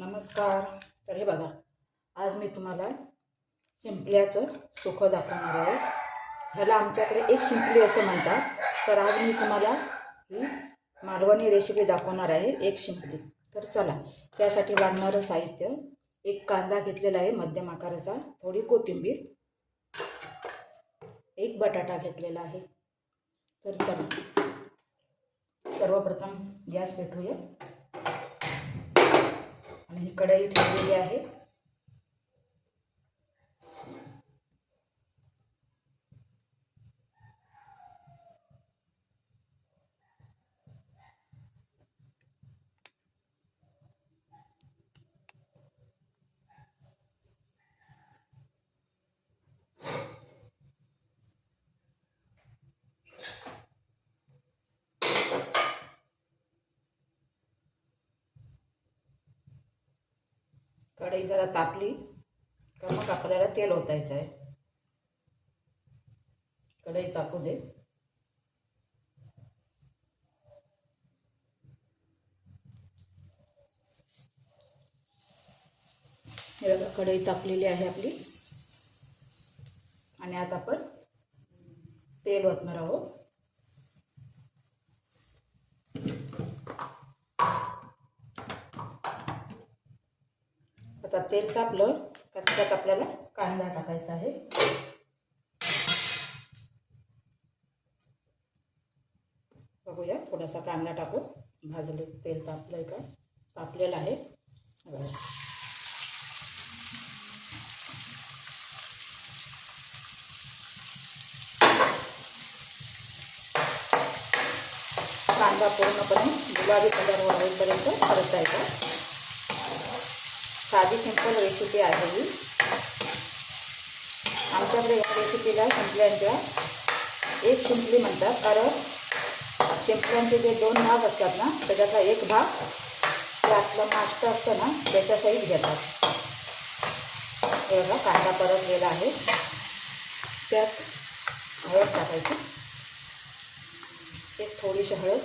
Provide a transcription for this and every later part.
नमस्कार. तर हे बघा आज मी तुम्हाला शिंपल्याचं सुखं दाखवणार आहे. ह्याला आमच्याकडे एक शिंपली असं म्हणतात. तर आज मी तुम्हाला ही मालवणी रेसिपी दाखवणार आहे एक शिंपली. तर चला त्यासाठी लागणारं साहित्य एक कांदा घेतलेला आहे मध्यम आकाराचा थोडी कोथिंबीर एक बटाटा घेतलेला आहे. तर चला सर्वप्रथम गॅस पेटवूया. आणि ही कढई ठेवलेली आहे. कढई जरा तापली का मग आपल्याला तेल ओतायचं आहे. कढई तापू दे. कढई तापलेली आहे आपली. आणि आता आपण तेल ओतणार आहोत. आता तेल तापलं का त्यात आपल्याला कांदा टाकायचा आहे. बघूया थोडासा कांदा टाकू भाजले तेल तापलंय का? तापलेलं आहे. कांदा पूर्णपणे गुलाबी कलर होईपर्यंत परतायचा. साधी सिंपल रेसिपी आहे ही. आमच्याकडे या रेसिपीला शिंपल्यांच्या एक शिंपली म्हणतात. कारण शिंपल्यांचे जे दोन भाग असतात ना त्याच्यातला एक भाग ते आपलं मास्ट असतं ना त्याच्यासहित घेतात. हे बघा कांदा परतलेला आहे. त्यात हळद टाकायची. एक थोडीशी हळद.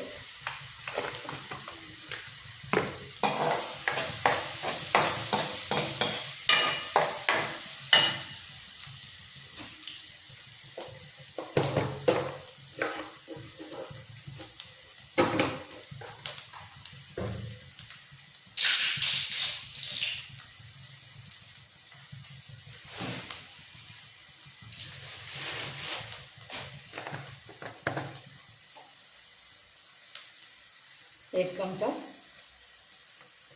एक चमचा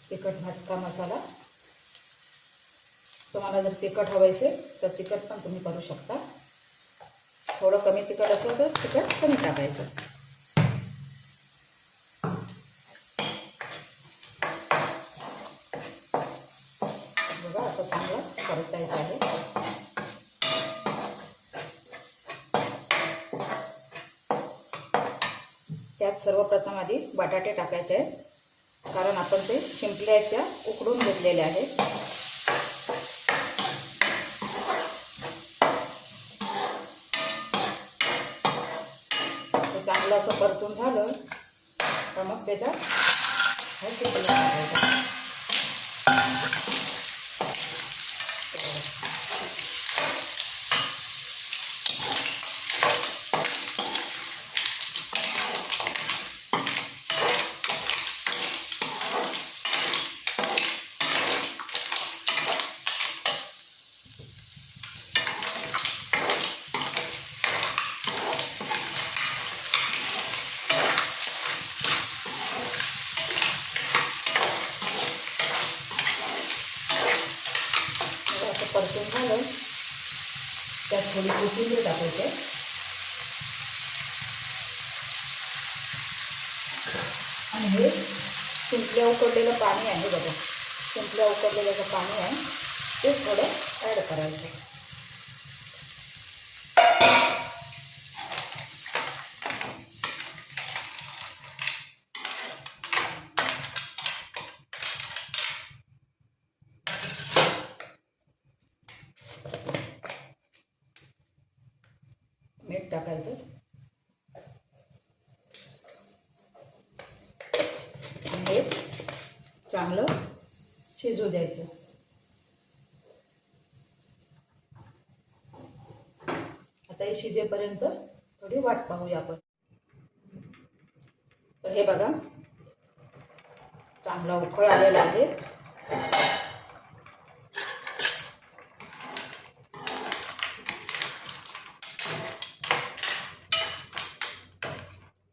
तिखट भाजका मसाला. तुम्हाला जर तिखट हवं असेल तर तिखट पण तुम्ही करू शकता. थोडं कमी तिखट असेल तर तिखट कमी टाकायचं. बघा असं चांगलं परतायचं आहे. त्यात सर्वप्रथम आधी बटाटे टाकायचे आहेत. कारण आपण ते शिंपल्या आहेत त्या उकडून घेतलेल्या आहेत. ते चांगलं असं परतून झालं तर मग त्याच्यात हे शिंपले टाकायचं हे असं परतून झालं त्यात थोडी कोथिंबीर टाकायचे आणि हे शिंपल्या उकडलेलं पाणी आहे बघा. शिंपल्या उकडलेलं जे पाणी आहे ते थोडं ॲड करायचं टाकायचं. आणि हे चांगलं शिजू द्यायचं. आता हे शिजेपर्यंत थोडी वाट पाहूया आपण. तर हे बघा चांगला उखळ आलेला आहे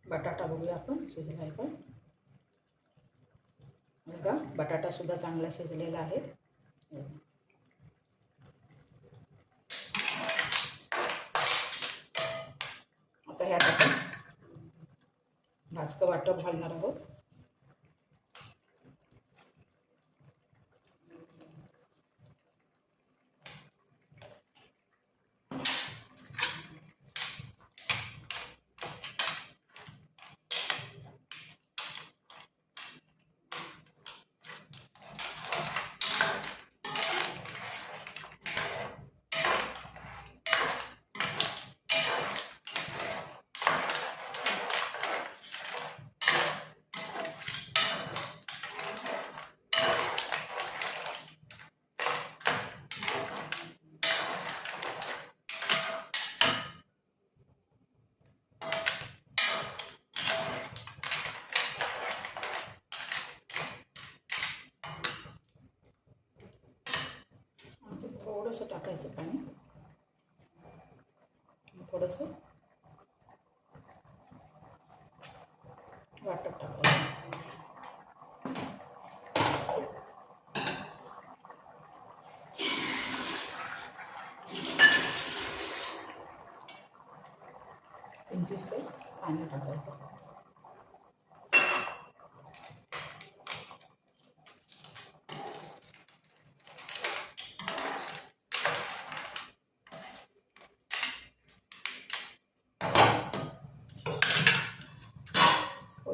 बटाटा बघूया आपण शिजला आहे पण. बघा बटाटा सुद्धा चांगला शिजलेला आहे. आता ह्यात आपण भाजकं वाटप घालणार आहोत आणि थोडंसं टाकायचं पाणी थोडंसं वाटप टाकायचं किंचितसं पाणी टाकायचं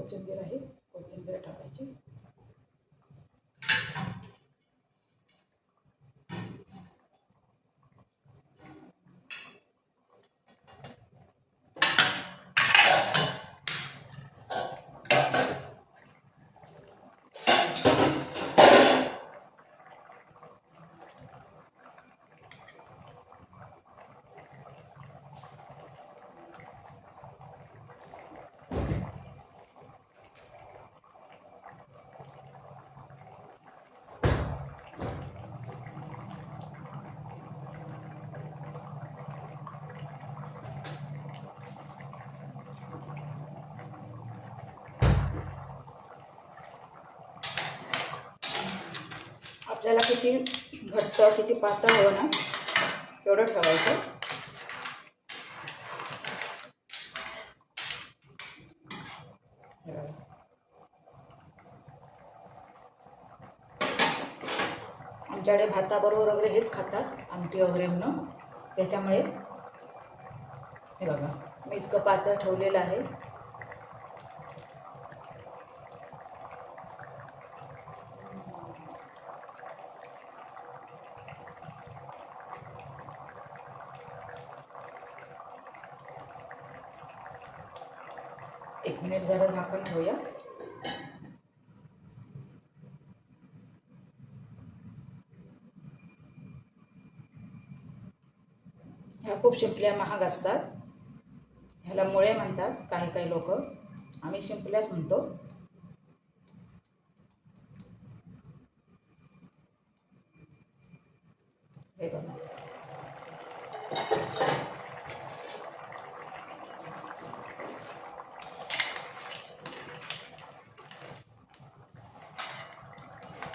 कोथिंबीर आहे कोथिंबीर टाकायची आपल्याला किती घट्ट किती पातळ हवं ना तेवढं ठेवायचं. आमच्याकडे भाताबरोबर वगैरे हेच खातात आमटी वगैरे म्हणून. त्याच्यामुळे हे बघा मी इतकं पातळ ठेवलेलं आहे. एक मिनिट जरा झाकण ठेवूया. ह्या खूप शिंपल्या महाग असतात. ह्याला मुळे म्हणतात काही काही लोक. आम्ही शिंपल्याच म्हणतो. हे बघा.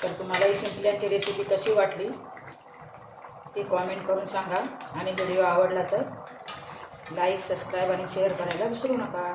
तर तुम्हाला ही शिंपल्यांची रेसिपी कशी वाटली ती कॉमेंट करून सांगा. आणि व्हिडिओ आवडला तर लाईक सबस्क्राईब आणि शेअर करायला विसरू नका.